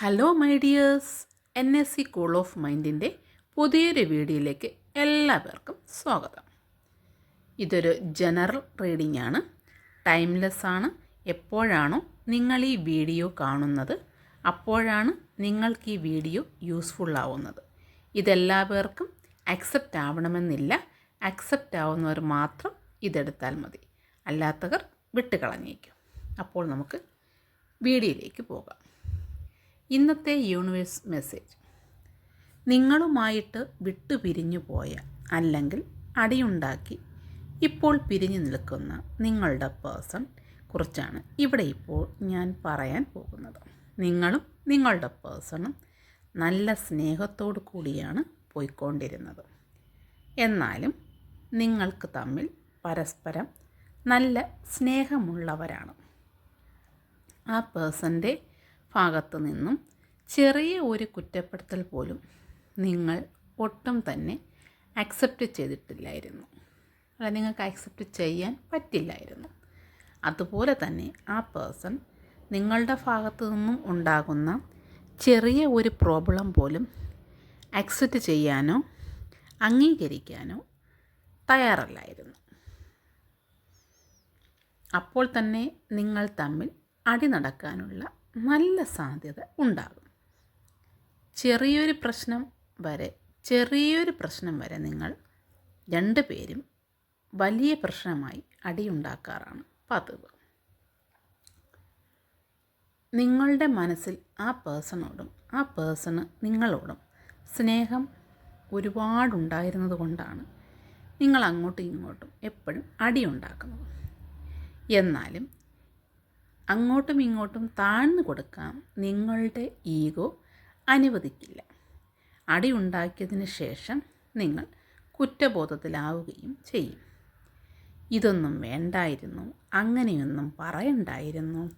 Hello my dears N S C cool off മൈൻഡിന്റെ പുതിയൊരു വീഡിയോയിലേക്ക് എല്ലാവർക്കും സ്വാഗതം. ഇതൊരു ജനറൽ റീഡിംഗ് ആണ്. ടൈംലെസ് ആണ്. എപ്പോഴാണോ നിങ്ങൾ ഈ വീഡിയോ കാണുന്നത് അപ്പോഴാണ് നിങ്ങൾക്ക് ഈ വീഡിയോ യൂസ്ഫുൾ ആവുന്നത്. ഇതെല്ലാവർക്കും അക്സെപ്റ്റ് ആവണമെന്നില്ല. അക്സെപ്റ്റ് ആവുന്നവർ മാത്രം ഇതെടുത്താൽ മതി. അല്ലാത്തവർ വിട്ടുകളഞ്ഞേക്കും. അപ്പോൾ നമുക്ക് വീഡിയോയിലേക്ക് പോകാം. ഇന്നത്തെ യൂണിവേഴ്സ് മെസ്സേജ് നിങ്ങളുമായിട്ട് വിട്ടുപിരിഞ്ഞു പോയ അല്ലെങ്കിൽ അടിയുണ്ടാക്കി ഇപ്പോൾ പിരിഞ്ഞു നിൽക്കുന്ന നിങ്ങളുടെ പേഴ്സൺ കുറിച്ചാണ് ഇവിടെ ഇപ്പോൾ ഞാൻ പറയാൻ പോകുന്നത്. നിങ്ങളും നിങ്ങളുടെ പേഴ്സണും നല്ല സ്നേഹത്തോടു കൂടിയാണ് പോയിക്കൊണ്ടിരുന്നത്. എന്നാലും നിങ്ങൾക്ക് തമ്മിൽ പരസ്പരം നല്ല സ്നേഹമുള്ളവരാണ്. ആ പേഴ്സന്റെ ഭാഗത്തു നിന്നും ചെറിയ ഒരു കുറ്റപ്പെടുത്തൽ പോലും നിങ്ങൾ ഒട്ടും തന്നെ അക്സെപ്റ്റ് ചെയ്തിട്ടില്ലായിരുന്നു. അല്ല നിങ്ങൾക്ക് അക്സെപ്റ്റ് ചെയ്യാൻ പറ്റില്ലായിരുന്നു. അതുപോലെ തന്നെ ആ പേഴ്സൺ നിങ്ങളുടെ ഭാഗത്തു നിന്നും ഉണ്ടാകുന്ന ചെറിയ ഒരു പ്രോബ്ലം പോലും അക്സെപ്റ്റ് ചെയ്യാനോ അംഗീകരിക്കാനോ തയ്യാറല്ലായിരുന്നു. അപ്പോൾ തന്നെ നിങ്ങൾ തമ്മിൽ അടി നടക്കാനുള്ള നല്ല സാധ്യത ഉണ്ടാകും. ചെറിയൊരു പ്രശ്നം വരെ ചെറിയൊരു പ്രശ്നം വരെ നിങ്ങൾ രണ്ട് പേരും വലിയ പ്രശ്നമായി അടിയുണ്ടാക്കാറാണ് പതിവ്. നിങ്ങളുടെ മനസ്സിൽ ആ പേഴ്സണോടും ആ പേഴ്സണ് നിങ്ങളോടും സ്നേഹം ഒരുപാടുണ്ടായിരുന്നത് കൊണ്ടാണ് നിങ്ങൾ അങ്ങോട്ടും ഇങ്ങോട്ടും എപ്പോഴും അടിയുണ്ടാക്കുന്നത്. എന്നാലും അങ്ങോട്ടും ഇങ്ങോട്ടും താഴ്ന്നു കൊടുക്കാൻ നിങ്ങളുടെ ഈഗോ അനുവദിക്കില്ല. അടി ഉണ്ടാക്കിയതിന് ശേഷം നിങ്ങൾ കുറ്റബോധത്തിലാവുകയും ചെയ്യും. ഇതൊന്നും വേണ്ടായിരുന്നു. അങ്ങനെയൊന്നും പറയണ്ടായിരുന്നു.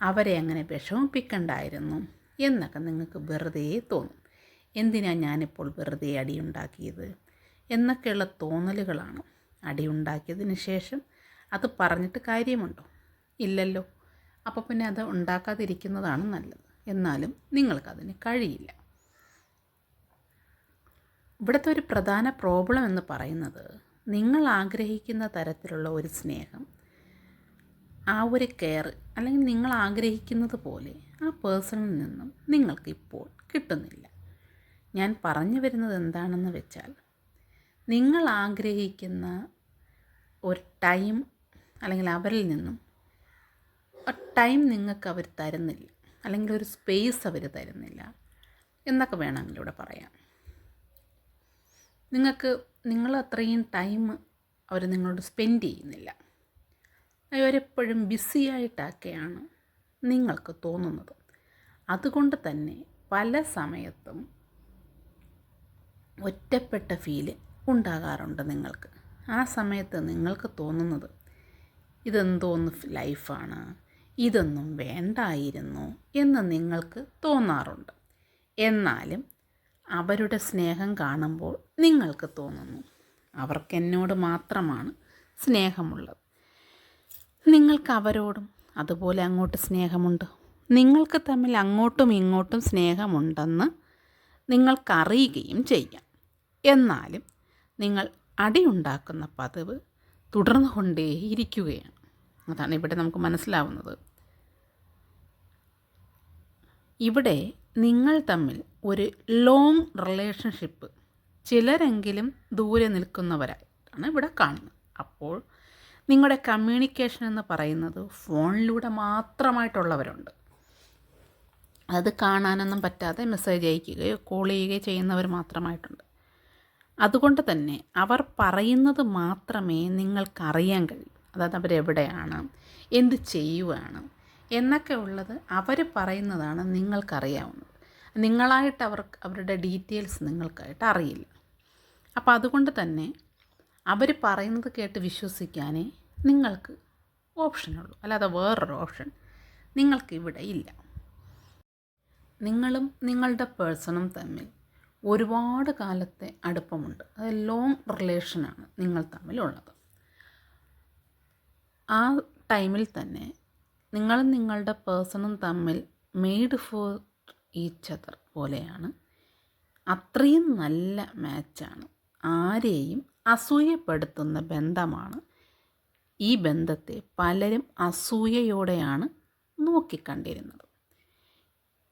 അവരെ അങ്ങനെ വിഷമിപ്പിക്കണ്ടായിരുന്നു എന്നൊക്കെ നിങ്ങൾക്ക് വെറുതെ തോന്നും. എന്തിനാ ഞാനിപ്പോൾ വെറുതെ അടിയുണ്ടാക്കിയത് എന്നൊക്കെയുള്ള തോന്നലുകളാണ് അടിയുണ്ടാക്കിയതിന് ശേഷം അത് പറഞ്ഞിട്ട് കാര്യമുണ്ടോ? ഇല്ലല്ലോ. അപ്പോൾ പിന്നെ അത് ഉണ്ടാക്കാതിരിക്കുന്നതാണ് നല്ലത്. എന്നാലും നിങ്ങൾക്കതിന് കഴിയില്ല. ഇവിടുത്തെ ഒരു പ്രധാന പ്രോബ്ലം എന്ന് പറയുന്നത് നിങ്ങൾ ആഗ്രഹിക്കുന്ന തരത്തിലുള്ള ഒരു സ്നേഹം ആ ഒരു കെയർ അല്ലെങ്കിൽ നിങ്ങൾ ആഗ്രഹിക്കുന്നത് പോലെ ആ പേഴ്സണിൽ നിന്നും നിങ്ങൾക്ക് ഇപ്പോൾ കിട്ടുന്നില്ല. ഞാൻ പറഞ്ഞു വരുന്നത് എന്താണെന്ന് വെച്ചാൽ നിങ്ങൾ ആഗ്രഹിക്കുന്ന ഒരു ടൈം അല്ലെങ്കിൽ അവരിൽ നിന്നും ടൈം നിങ്ങൾക്ക് അവർ തരുന്നില്ല. അല്ലെങ്കിൽ ഒരു സ്പേസ് അവർ തരുന്നില്ല. എന്നൊക്കെ വേണമെങ്കിൽ ഇവിടെ പറയാം നിങ്ങൾക്ക് നിങ്ങൾ അത്രയും ടൈം അവർ നിങ്ങളോട് സ്പെൻഡ് ചെയ്യുന്നില്ല. അവരെപ്പോഴും ബിസിയായിട്ടൊക്കെയാണ് നിങ്ങൾക്ക് തോന്നുന്നത്. അതുകൊണ്ട് തന്നെ പല സമയത്തും ഒറ്റപ്പെട്ട ഫീൽ ഉണ്ടാകാറുണ്ട് നിങ്ങൾക്ക്. ആ സമയത്ത് നിങ്ങൾക്ക് തോന്നുന്നത് ഇതെന്തോന്ന് ലൈഫാണ്? ഇതൊന്നും വേണ്ടായിരുന്നു എന്ന് നിങ്ങൾക്ക് തോന്നാറുണ്ട്. എന്നാലും അവരുടെ സ്നേഹം കാണുമ്പോൾ നിങ്ങൾക്ക് തോന്നുന്നു. അവർക്കെന്നോട് മാത്രമാണ് സ്നേഹമുള്ളത്. നിങ്ങൾക്ക് അവരോടും അതുപോലെ അങ്ങോട്ട് സ്നേഹമുണ്ട്. നിങ്ങൾക്ക് തമ്മിൽ അങ്ങോട്ടും ഇങ്ങോട്ടും സ്നേഹമുണ്ടെന്ന് നിങ്ങൾക്കറിയുകയും ചെയ്യാം. എന്നാലും നിങ്ങൾ അടിയുണ്ടാക്കുന്ന പതിവ് തുടർന്നു കൊണ്ടേയിരിക്കുകയാണ് അതാണ് ഇവിടെ നമുക്ക് മനസ്സിലാവുന്നത്. ഇവിടെ നിങ്ങൾ തമ്മിൽ ഒരു ലോങ് റിലേഷൻഷിപ്പ് ചിലരെങ്കിലും ദൂരെ നിൽക്കുന്നവരായിട്ടാണ് ഇവിടെ കാണുന്നത്. അപ്പോൾ നിങ്ങളുടെ കമ്മ്യൂണിക്കേഷൻ എന്ന് പറയുന്നത് ഫോണിലൂടെ മാത്രമായിട്ടുള്ളവരുണ്ട്. അത് കാണാനൊന്നും പറ്റാതെ മെസ്സേജ് അയക്കുകയോ കോൾ ചെയ്യുകയോ ചെയ്യുന്നവർ മാത്രമായിട്ടുണ്ട്. അതുകൊണ്ട് തന്നെ അവർ പറയുന്നത് മാത്രമേ നിങ്ങൾക്കറിയാൻ കഴിയൂ. അതായത് അവരെവിടെയാണ്? എന്ത് ചെയ്യുവാണ്? എന്നൊക്കെ ഉള്ളത് അവർ പറയുന്നതാണ് നിങ്ങൾക്കറിയാവുന്നത്. നിങ്ങളായിട്ട് അവർക്ക് അവരുടെ ഡീറ്റെയിൽസ് നിങ്ങൾക്കായിട്ട് അറിയില്ല. അപ്പോൾ അതുകൊണ്ട് തന്നെ അവർ പറയുന്നത് കേട്ട് വിശ്വസിക്കാനേ നിങ്ങൾക്ക് ഓപ്ഷനുള്ളൂ. അല്ലാതെ വേറൊരു ഓപ്ഷൻ നിങ്ങൾക്കിവിടെ ഇല്ല. നിങ്ങളും നിങ്ങളുടെ പേഴ്സണും തമ്മിൽ ഒരുപാട് കാലത്തെ അടുപ്പമുണ്ട്. അത് ലോങ് റിലേഷനാണ് നിങ്ങൾ തമ്മിലുള്ളത്. ആ ടൈമിൽ തന്നെ നിങ്ങളും നിങ്ങളുടെ പേഴ്സണും തമ്മിൽ മെയ്ഡ് ഫോർ ഈച്ച് അതർ പോലെയാണ്. അത്രയും നല്ല മാച്ചാണ് ആരെയും അസൂയപ്പെടുത്തുന്ന ബന്ധമാണ്. ഈ ബന്ധത്തെ പലരും അസൂയയോടെയാണ് നോക്കിക്കണ്ടിരുന്നത്.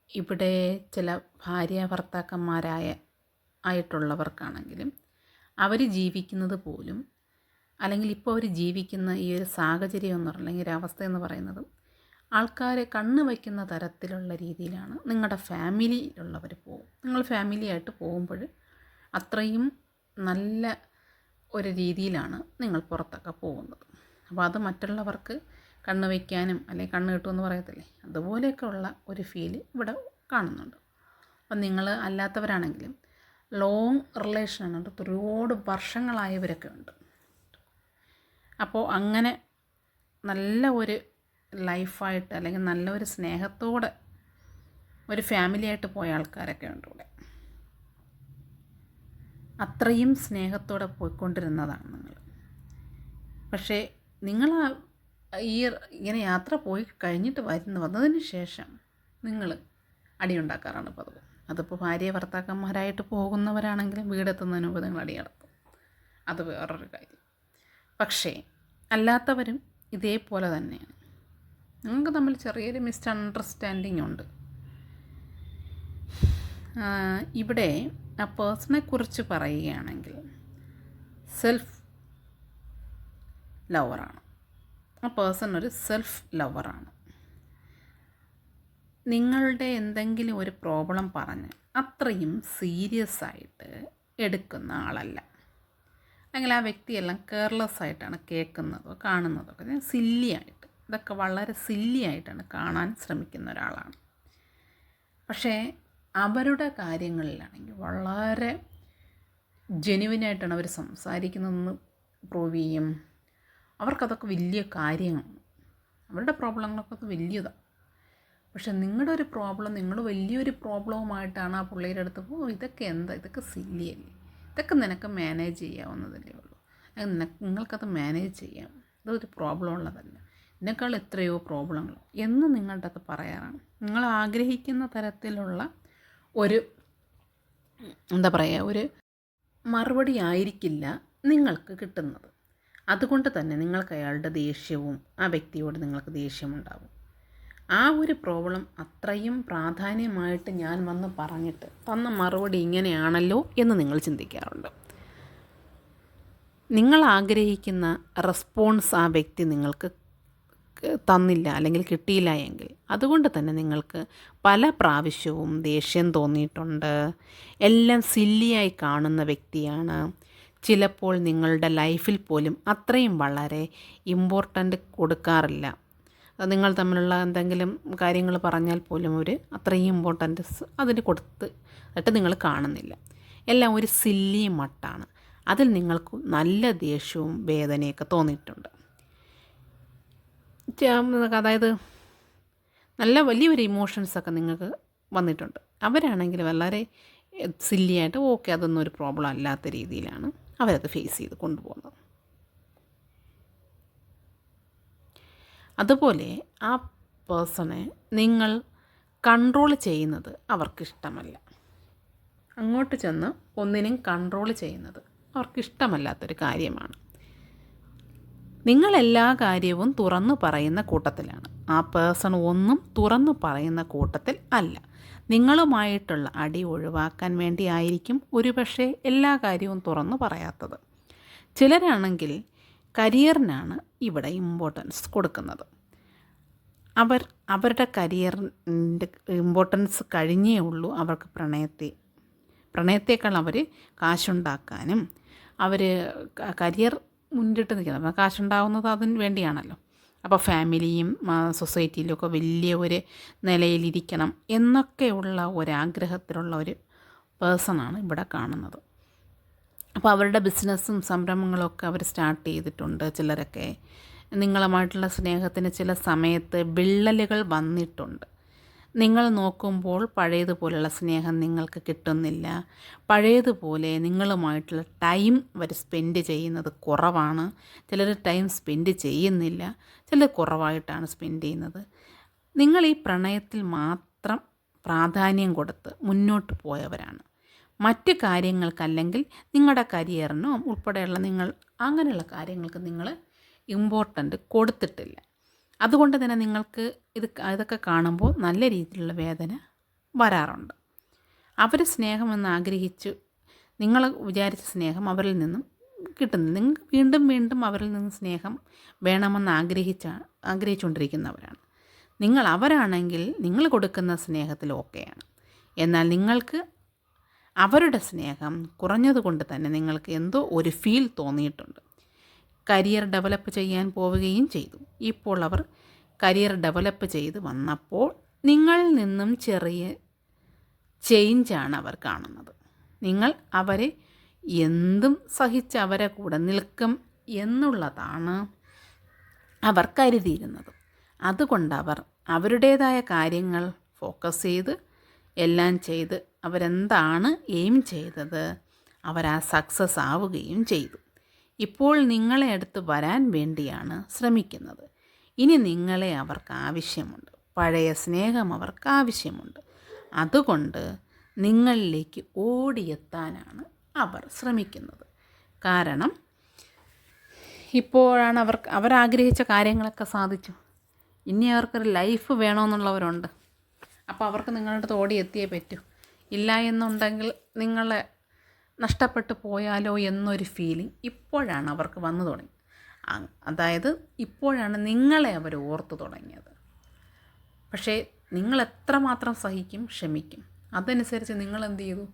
ഇവിടെ ചില ഭാര്യ ഭർത്താക്കന്മാരായ ആയിട്ടുള്ളവർക്കാണെങ്കിലും അവർ ജീവിക്കുന്നത് പോലും അല്ലെങ്കിൽ ഇപ്പോൾ അവർ ജീവിക്കുന്ന ഈ ഒരു സാഹചര്യം എന്ന് പറഞ്ഞാൽ അല്ലെങ്കിൽ ഒരവസ്ഥ എന്ന് പറയുന്നത് ആൾക്കാരെ കണ്ണ് വയ്ക്കുന്ന തരത്തിലുള്ള രീതിയിലാണ്. നിങ്ങളുടെ ഫാമിലിയിലുള്ളവർ പോകും നിങ്ങൾ ഫാമിലിയായിട്ട് പോകുമ്പോൾ അത്രയും നല്ല ഒരു രീതിയിലാണ് നിങ്ങൾ പുറത്തൊക്കെ പോകുന്നത്. അപ്പോൾ അത് മറ്റുള്ളവർക്ക് കണ്ണ് വയ്ക്കാനും അല്ലെങ്കിൽ കണ്ണ് കിട്ടുമെന്ന് പറയത്തില്ലേ? അതുപോലെയൊക്കെ ഉള്ള ഒരു ഫീൽ ഇവിടെ കാണുന്നുണ്ട്. അപ്പം നിങ്ങൾ അല്ലാത്തവരാണെങ്കിലും ലോങ് റിലേഷനാണ് ഒരുപാട് വർഷങ്ങളായവരൊക്കെ ഉണ്ട്. അപ്പോൾ അങ്ങനെ നല്ല ഒരു ലൈഫായിട്ട് അല്ലെങ്കിൽ നല്ല ഒരു സ്നേഹത്തോടെ ഒരു ഫാമിലിയായിട്ട് പോയ ആൾക്കാരൊക്കെ ഉണ്ട് ഇവിടെ. അത്രയും സ്നേഹത്തോടെ പോയിക്കൊണ്ടിരുന്നതാണ് നിങ്ങൾ. പക്ഷേ നിങ്ങൾ ഈ ഇങ്ങനെ യാത്ര പോയി കഴിഞ്ഞിട്ട് വരുന്ന വന്നതിന് ശേഷം നിങ്ങൾ അടിയുണ്ടാക്കാറാണ് പതിവ്. അതിപ്പോൾ ഭാര്യ ഭർത്താക്കന്മാരായിട്ട് പോകുന്നവരാണെങ്കിലും വീടെത്തുന്നതിന് മുമ്പ് നിങ്ങൾ അടി നടത്തും. അത് വേറൊരു കാര്യം. പക്ഷേ അല്ലാത്തവരും ഇതേപോലെ തന്നെയാണ്. ഞങ്ങൾക്ക് തമ്മിൽ ചെറിയൊരു മിസ് അണ്ടർസ്റ്റാൻഡിങ് ഉണ്ട് ഇവിടെ ആ പേഴ്സണെ കുറിച്ച് പറയുകയാണെങ്കിൽ സെൽഫ് ലവറാണ് ആ പേഴ്സൺ ഒരു സെൽഫ് ലവറാണ് നിങ്ങളുടെ എന്തെങ്കിലും ഒരു പ്രോബ്ലം പറഞ്ഞ് അത്രയും സീരിയസ് ആയിട്ട് എടുക്കുന്ന ആളല്ല. അല്ലെങ്കിൽ ആ വ്യക്തിയെല്ലാം കെയർലെസ് ആയിട്ടാണ് കേൾക്കുന്നതോ കാണുന്നതോ ഒക്കെ. സില്ലി ആയിട്ട്. ഇതൊക്കെ വളരെ സില്ലിയായിട്ടാണ് കാണാൻ ശ്രമിക്കുന്ന ഒരാളാണ്. പക്ഷേ അവരുടെ കാര്യങ്ങളിലാണെങ്കിൽ വളരെ ജെനുവിനായിട്ടാണ് അവർ സംസാരിക്കുന്നതെന്ന് പ്രൂവ് ചെയ്യും. അവർക്കതൊക്കെ വലിയ കാര്യമാണ് അവരുടെ പ്രോബ്ലങ്ങളൊക്കെ അത് വലിയതാണ് പക്ഷെ നിങ്ങളുടെ ഒരു പ്രോബ്ലം നിങ്ങൾ വലിയൊരു പ്രോബ്ലവുമായിട്ടാണ് ആ പുള്ളിയുടെ അടുത്ത് ഓ ഇതൊക്കെ എന്താ? ഇതൊക്കെ സില്ലിയല്ലേ ഇതൊക്കെ നിനക്ക് മാനേജ് ചെയ്യാവുന്നതല്ലേ ഉള്ളൂ. നിനക്ക് നിങ്ങൾക്കത് മാനേജ് ചെയ്യാം. ഇതൊരു പ്രോബ്ലം ഉള്ളതല്ല. ഇതിനേക്കാൾ എത്രയോ പ്രോബ്ലങ്ങൾ എന്ന് നിങ്ങളുടെ അത് പറയാറാണ്. നിങ്ങൾ ആഗ്രഹിക്കുന്ന തരത്തിലുള്ള ഒരു എന്താ പറയുക ഒരു മറുപടി ആയിരിക്കില്ല നിങ്ങൾക്ക് കിട്ടുന്നത്. അതുകൊണ്ട് തന്നെ നിങ്ങൾക്ക് അയാളുടെ ദേഷ്യവും ആ വ്യക്തിയോട് നിങ്ങൾക്ക് ദേഷ്യമുണ്ടാവും. ആ ഒരു പ്രോബ്ലം അത്രയും പ്രാധാന്യമായിട്ട് ഞാൻ വന്ന് പറഞ്ഞിട്ട് തന്ന മറുപടി ഇങ്ങനെയാണല്ലോ എന്ന് നിങ്ങൾ ചിന്തിക്കാറുണ്ട്. നിങ്ങൾ ആഗ്രഹിക്കുന്ന റെസ്പോൺസ് ആ വ്യക്തി നിങ്ങൾക്ക് തന്നില്ല അല്ലെങ്കിൽ കിട്ടിയില്ല എങ്കിൽ അതുകൊണ്ട് തന്നെ നിങ്ങൾക്ക് പല പ്രാവശ്യവും ദേഷ്യം തോന്നിയിട്ടുണ്ട്. എല്ലാം സില്ലിയായി കാണുന്ന വ്യക്തിയാണ്. ചിലപ്പോൾ നിങ്ങളുടെ ലൈഫിൽ പോലും അത്രയും വളരെ ഇമ്പോർട്ടന്റ് കൊടുക്കാറില്ല. നിങ്ങൾ തമ്മിലുള്ള എന്തെങ്കിലും കാര്യങ്ങൾ പറഞ്ഞാൽ പോലും ഒരു അത്രയും ഇമ്പോർട്ടൻസ് അതിന് കൊടുത്ത് എന്നിട്ട് നിങ്ങൾ കാണുന്നില്ല. എല്ലാം ഒരു സില്ലി മട്ടാണ്. അതിൽ നിങ്ങൾക്ക് നല്ല ദേഷ്യവും വേദനയൊക്കെ തോന്നിയിട്ടുണ്ട്. അതായത് നല്ല വലിയൊരു ഇമോഷൻസൊക്കെ നിങ്ങൾക്ക് വന്നിട്ടുണ്ട്. അവരാണെങ്കിൽ വളരെ സില്ലിയായിട്ട് ഓക്കെ അതൊന്നും ഒരു പ്രോബ്ലം അല്ലാത്ത രീതിയിലാണ് അവരത് ഫേസ് ചെയ്ത് കൊണ്ടുപോകുന്നത്. അതുപോലെ ആ പേഴ്സണെ നിങ്ങൾ കൺട്രോൾ ചെയ്യുന്നത് അവർക്കിഷ്ടമല്ല. അങ്ങോട്ട് ചെന്ന് ഒന്നിനും കൺട്രോൾ ചെയ്യുന്നത് അവർക്കിഷ്ടമല്ലാത്തൊരു കാര്യമാണ്. നിങ്ങൾ എല്ലാ കാര്യവും തുറന്നു പറയുന്ന കൂട്ടത്തിലാണ്. ആ പേഴ്സൺ ഒന്നും തുറന്നു പറയുന്ന കൂട്ടത്തിൽ അല്ല. നിങ്ങളുമായിട്ടുള്ള അടി ഒഴിവാക്കാൻ വേണ്ടിയായിരിക്കും ഒരുപക്ഷെ എല്ലാ കാര്യവും തുറന്നു പറയാത്തത്. ചിലരാണെങ്കിൽ കരിയറിനാണ് ഇവിടെ ഇമ്പോർട്ടൻസ് കൊടുക്കുന്നത്. അവർ അവരുടെ കരിയറിന്റെ ഇമ്പോർട്ടൻസ് കഴിഞ്ഞേ ഉള്ളൂ അവർക്ക് പ്രണയത്തെ പ്രണയത്തേക്കാൾ അവർ കാശുണ്ടാക്കാനും അവർ കരിയർ മുന്നിട്ട് നിൽക്കുന്നത് അപ്പോൾ കാശുണ്ടാകുന്നത് അതിന് വേണ്ടിയാണല്ലോ. അപ്പോൾ ഫാമിലിയും സൊസൈറ്റിയിലും ഒക്കെ വലിയ ഒരു നിലയിലിരിക്കണം എന്നൊക്കെയുള്ള ഒരാഗ്രഹത്തിലുള്ള ഒരു പേഴ്സണാണ് ഇവിടെ കാണുന്നത്. അപ്പോൾ അവരുടെ ബിസിനസ്സും സംരംഭങ്ങളൊക്കെ അവർ സ്റ്റാർട്ട് ചെയ്തിട്ടുണ്ട് ചിലരൊക്കെ. നിങ്ങളുമായിട്ടുള്ള സ്നേഹത്തിന് ചില സമയത്ത് വിള്ളലുകൾ വന്നിട്ടുണ്ട്. നിങ്ങൾ നോക്കുമ്പോൾ പഴയതുപോലെയുള്ള സ്നേഹം നിങ്ങൾക്ക് കിട്ടുന്നില്ല. പഴയതുപോലെ നിങ്ങളുമായിട്ടുള്ള ടൈം അവർ സ്പെൻഡ് ചെയ്യുന്നത് കുറവാണ്. ചിലർ ടൈം സ്പെൻഡ് ചെയ്യുന്നില്ല. ചിലർ കുറവായിട്ടാണ് സ്പെൻഡ് ചെയ്യുന്നത്. നിങ്ങൾ ഈ പ്രണയത്തിൽ മാത്രം പ്രാധാന്യം കൊടുത്ത് മുന്നോട്ട് പോയവരാണ്. മറ്റ് കാര്യങ്ങൾക്കല്ലെങ്കിൽ നിങ്ങളുടെ കരിയറിനോ ഉൾപ്പെടെയുള്ള നിങ്ങൾ അങ്ങനെയുള്ള കാര്യങ്ങൾക്ക് നിങ്ങൾ ഇമ്പോർട്ടന്റ് കൊടുത്തിട്ടില്ല. അതുകൊണ്ട് തന്നെ നിങ്ങൾക്ക് ഇത് ഇതൊക്കെ കാണുമ്പോൾ നല്ല രീതിയിലുള്ള വേദന വരാറുണ്ട്. അവർ സ്നേഹമെന്ന് ആഗ്രഹിച്ച് നിങ്ങൾ വിചാരിച്ച സ്നേഹം അവരിൽ നിന്നും കിട്ടുന്നു നിങ്ങൾക്ക് വീണ്ടും വീണ്ടും അവരിൽ നിന്ന് സ്നേഹം വേണമെന്ന് ആഗ്രഹിച്ച ആഗ്രഹിച്ചുകൊണ്ടിരിക്കുന്നവരാണ്. നിങ്ങൾ അവരാണെങ്കിൽ നിങ്ങൾ കൊടുക്കുന്ന സ്നേഹത്തിൽ ഓക്കെയാണ് എന്നാൽ നിങ്ങൾക്ക് അവരുടെ സ്നേഹം കുറഞ്ഞതുകൊണ്ട് തന്നെ നിങ്ങൾക്ക് എന്തോ ഒരു ഫീൽ തോന്നിയിട്ടുണ്ട്. കരിയർ ഡെവലപ്പ് ചെയ്യാൻ പോവുകയും ചെയ്തു. ഇപ്പോൾ അവർ കരിയർ ഡെവലപ്പ് ചെയ്ത് വന്നപ്പോൾ നിങ്ങളിൽ നിന്നും ചെറിയ ചേഞ്ചാണ് അവർ കാണുന്നത്. നിങ്ങൾ അവരെ എന്തും സഹിച്ച് അവരെ കൂടെ നിൽക്കും എന്നുള്ളതാണ് അവർ കരുതിയിരുന്നത്. അതുകൊണ്ട് അവർ അവരുടേതായ കാര്യങ്ങൾ ഫോക്കസ് ചെയ്ത് എല്ലാം ചെയ്ത് അവരെന്താണ് എയിം ചെയ്തത്? അവരാ സക്സസ് ആവുകയും ചെയ്തു. ഇപ്പോൾ നിങ്ങളെ അടുത്ത് വരാൻ വേണ്ടിയാണ് ശ്രമിക്കുന്നത്. ഇനി നിങ്ങളെ അവർക്ക് ആവശ്യമുണ്ട്. പഴയ സ്നേഹം അവർക്ക് ആവശ്യമുണ്ട്. അതുകൊണ്ട് നിങ്ങളിലേക്ക് ഓടിയെത്താനാണ് അവർ ശ്രമിക്കുന്നത്. കാരണം ഇപ്പോഴാണ് അവർ അവരാഗ്രഹിച്ച കാര്യങ്ങളൊക്കെ സാധിച്ചു. ഇനി അവർക്കൊരു ലൈഫ് വേണമെന്നുള്ളവരുണ്ട് അപ്പോൾ അവർക്ക് നിങ്ങളുടെ അടുത്ത് ഓടിയെത്തിയേ പറ്റൂ. ഇല്ല എന്നുണ്ടെങ്കിൽ നിങ്ങളെ നഷ്ടപ്പെട്ടു പോയാലോ എന്നൊരു ഫീലിംഗ് ഇപ്പോഴാണ് അവർക്ക് വന്നു തുടങ്ങി. അതായത് ഇപ്പോഴാണ് നിങ്ങളെ അവർ ഓർത്തു തുടങ്ങിയത്. പക്ഷേ നിങ്ങൾ എത്രമാത്രം സഹിക്കും ക്ഷമിക്കും. അതനുസരിച്ച് നിങ്ങൾ എന്ത് ചെയ്തു?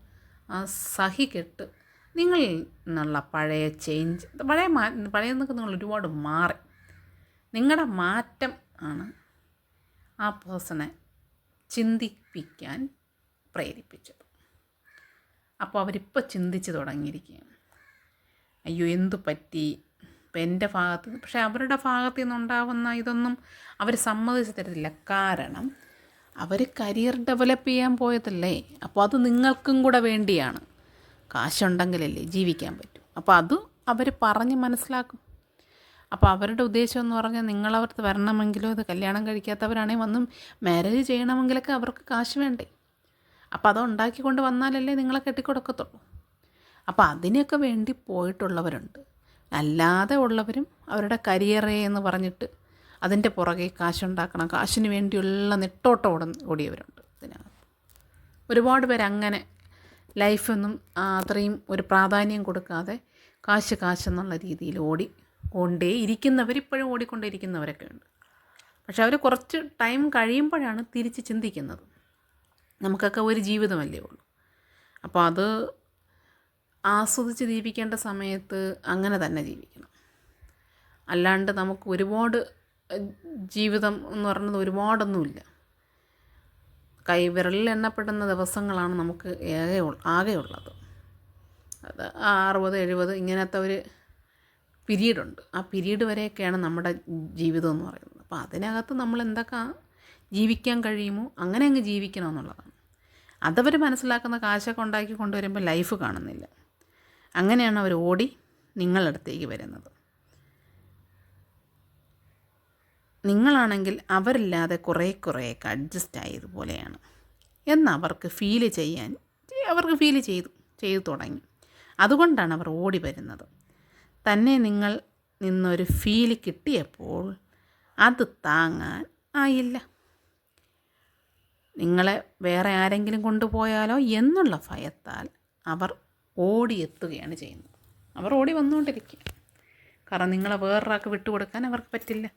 ആ സഹി കെട്ട് നിങ്ങളിൽ നിന്നുള്ള പഴയ ചേഞ്ച് പഴയ മാ പഴയതൊക്കെ നിങ്ങൾ ഒരുപാട് മാറി. നിങ്ങളുടെ മാറ്റം ആണ് ആ പേഴ്സണെ ചിന്തിപ്പിക്കാൻ പ്രേരിപ്പിച്ചത്. അപ്പോൾ അവരിപ്പോൾ ചിന്തിച്ച് തുടങ്ങിയിരിക്കുകയാണ്. അയ്യോ എന്തു പറ്റി? ഇപ്പം എന്റെ ഭാഗത്ത് പക്ഷെ അവരുടെ ഭാഗത്തു നിന്നുണ്ടാവുന്ന ഇതൊന്നും അവർ സമ്മതിച്ച് തരത്തില്ല. കാരണം അവർ കരിയർ ഡെവലപ്പ് ചെയ്യാൻ പോയതല്ലേ? അപ്പോൾ അത് നിങ്ങൾക്കും കൂടെ വേണ്ടിയാണ്. കാശുണ്ടെങ്കിലല്ലേ ജീവിക്കാൻ പറ്റും. അപ്പോൾ അത് അവർ പറഞ്ഞ് മനസ്സിലാക്കും. അപ്പോൾ അവരുടെ ഉദ്ദേശം എന്ന് പറഞ്ഞാൽ നിങ്ങളവർക്ക് വരണമെങ്കിലോ അത് കല്യാണം കഴിക്കാത്തവരാണെങ്കിൽ വന്നും മാരേജ് ചെയ്യണമെങ്കിലൊക്കെ അവർക്ക് കാശ് വേണ്ടേ? അപ്പോൾ അത് ഉണ്ടാക്കിക്കൊണ്ട് വന്നാലല്ലേ നിങ്ങളെ കെട്ടിക്കൊടുക്കത്തുള്ളൂ. അപ്പോൾ അതിനൊക്കെ വേണ്ടി പോയിട്ടുള്ളവരുണ്ട്. അല്ലാതെ ഉള്ളവരും അവരുടെ കരിയറേ എന്ന് പറഞ്ഞിട്ട് അതിന്റെ പുറകെ കാശുണ്ടാക്കണം. കാശിന് വേണ്ടിയുള്ള നെട്ടോട്ടം ഓട ഓടിയവരുണ്ട് ഇതിനകത്ത്. ഒരുപാട് പേര് അങ്ങനെ ലൈഫൊന്നും അത്രയും ഒരു പ്രാധാന്യം കൊടുക്കാതെ കാശ് കാശെന്നുള്ള രീതിയിൽ ഓടി കൊണ്ടേ ഇരിക്കുന്നവർ ഇപ്പോഴും ഓടിക്കൊണ്ടേയിരിക്കുന്നവരൊക്കെ ഉണ്ട് പക്ഷെ അവർ കുറച്ച് ടൈം കഴിയുമ്പോഴാണ് തിരിച്ച് ചിന്തിക്കുന്നത്. നമുക്കൊക്കെ ഒരു ജീവിതമല്ലേ ഉള്ളൂ. അപ്പോൾ അത് ആസ്വദിച്ച് ജീവിക്കേണ്ട സമയത്ത് അങ്ങനെ തന്നെ ജീവിക്കണം. അല്ലാണ്ട് നമുക്ക് ഒരുപാട് ജീവിതം എന്ന് പറയുന്നത് ഒരുപാടൊന്നുമില്ല. കൈ വിരലിൽ എണ്ണപ്പെടുന്ന ദിവസങ്ങളാണ് നമുക്ക് ഏകെ ആകെയുള്ളത് അത് അറുപത് എഴുപത് ഇങ്ങനത്തെ ഒരു പിരീഡുണ്ട്. ആ പിരീഡ് വരെയൊക്കെയാണ് നമ്മുടെ ജീവിതം എന്ന് പറയുന്നത്. അപ്പോൾ അതിനകത്ത് നമ്മൾ എന്തൊക്കെ ജീവിക്കാൻ കഴിയുമോ? അങ്ങനെ അങ്ങ് ജീവിക്കണം എന്നുള്ളതാണ്. അതവർ മനസ്സിലാക്കുന്ന കാശൊക്കെ ഉണ്ടാക്കി കൊണ്ടുവരുമ്പോൾ ലൈഫ് കാണുന്നില്ല. അങ്ങനെയാണ് അവർ ഓടി നിങ്ങളടുത്തേക്ക് വരുന്നത്. നിങ്ങളാണെങ്കിൽ അവരില്ലാതെ കുറേ കുറേയൊക്കെ അഡ്ജസ്റ്റ് ആയതുപോലെയാണ് എന്നവർക്ക് ഫീൽ ചെയ്യാൻ അവർക്ക് ഫീൽ ചെയ്തു ചെയ്തു തുടങ്ങി. അതുകൊണ്ടാണ് അവർ ഓടി വരുന്നത്. തന്നെ നിങ്ങൾ നിന്നൊരു ഫീൽ കിട്ടിയപ്പോൾ അത് താങ്ങാൻ ആയില്ല. നിങ്ങളെ വേറെ ആരെങ്കിലും കൊണ്ടുപോയാലോ എന്നുള്ള ഭയത്താൽ അവർ ഓടിയെത്തുകയാണ് ചെയ്യുന്നത്. അവർ ഓടി വന്നുകൊണ്ടിരിക്കുക കാരണം നിങ്ങളെ വേറൊരാൾക്ക് വിട്ടുകൊടുക്കാൻ അവർക്ക് പറ്റില്ല.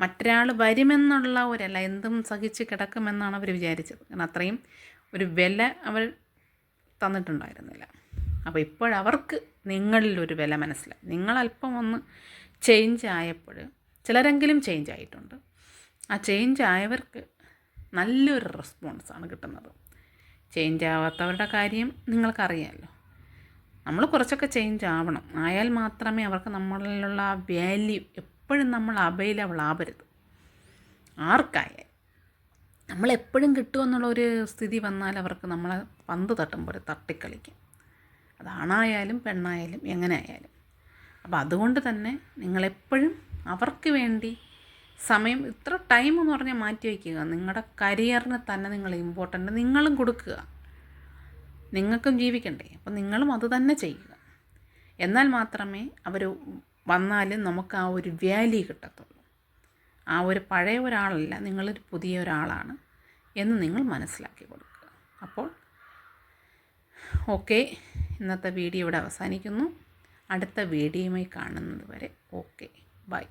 മറ്റൊരാൾ വരുമെന്നുള്ള ഒരല്ല എന്തും സഹിച്ച് കിടക്കുമെന്നാണ് അവർ വിചാരിച്ചത്. കാരണം അത്രയും ഒരു വില അവർ തന്നിട്ടുണ്ടായിരുന്നില്ല. അപ്പോൾ ഇപ്പോഴവർക്ക് നിങ്ങളിൽ ഒരു വില മനസ്സിലായി. നിങ്ങളല്പം ഒന്ന് ചേഞ്ച് ആയപ്പോൾ ചിലരെങ്കിലും ചേഞ്ച് ആയിട്ടുണ്ട്. ആ ചേഞ്ച് ആയവർക്ക് നല്ലൊരു റെസ്പോൺസാണ് കിട്ടുന്നത്. ചേഞ്ച് ആവാത്തവരുടെ കാര്യം നിങ്ങൾക്കറിയാമല്ലോ നമ്മൾ കുറച്ചൊക്കെ ചേഞ്ച് ആവണം ആയാൽ മാത്രമേ അവർക്ക് നമ്മളിലുള്ള ആ വാല്യൂ എപ്പോഴും നമ്മൾ അവൈലബിൾ ആവരുത്. ആർക്കായാൽ നമ്മളെപ്പോഴും കിട്ടുമെന്നുള്ളൊരു സ്ഥിതി വന്നാൽ അവർക്ക് നമ്മളെ പന്ത് തട്ടുമ്പോൾ തട്ടിക്കളിക്കും. അതാണായാലും പെണ്ണായാലും എങ്ങനെ ആയാലും അപ്പോൾ അതുകൊണ്ട് തന്നെ നിങ്ങളെപ്പോഴും അവർക്ക് വേണ്ടി സമയം ഇത്ര ടൈം എന്ന് പറഞ്ഞാൽ മാറ്റി വയ്ക്കുക നിങ്ങളുടെ കരിയറിന് തന്നെ നിങ്ങൾ ഇമ്പോർട്ടന്റ് നിങ്ങളും കൊടുക്കുക. നിങ്ങൾക്കും ജീവിക്കണ്ടേ. അപ്പം നിങ്ങളും അത് തന്നെ ചെയ്യുക. എന്നാൽ മാത്രമേ അവർ വന്നാലും നമുക്ക് ആ ഒരു വാല്യൂ കിട്ടത്തുള്ളൂ. ആ ഒരു പഴയ ഒരാളല്ല നിങ്ങളൊരു പുതിയ ഒരാളാണ് എന്ന് നിങ്ങൾ മനസ്സിലാക്കി കൊടുക്കുക. അപ്പോൾ ഓക്കെ ഇന്നത്തെ വീഡിയോ ഇവിടെ അവസാനിക്കുന്നു. അടുത്ത വീഡിയോയുമായി കാണുന്നത് വരെ ഓക്കെ ബൈ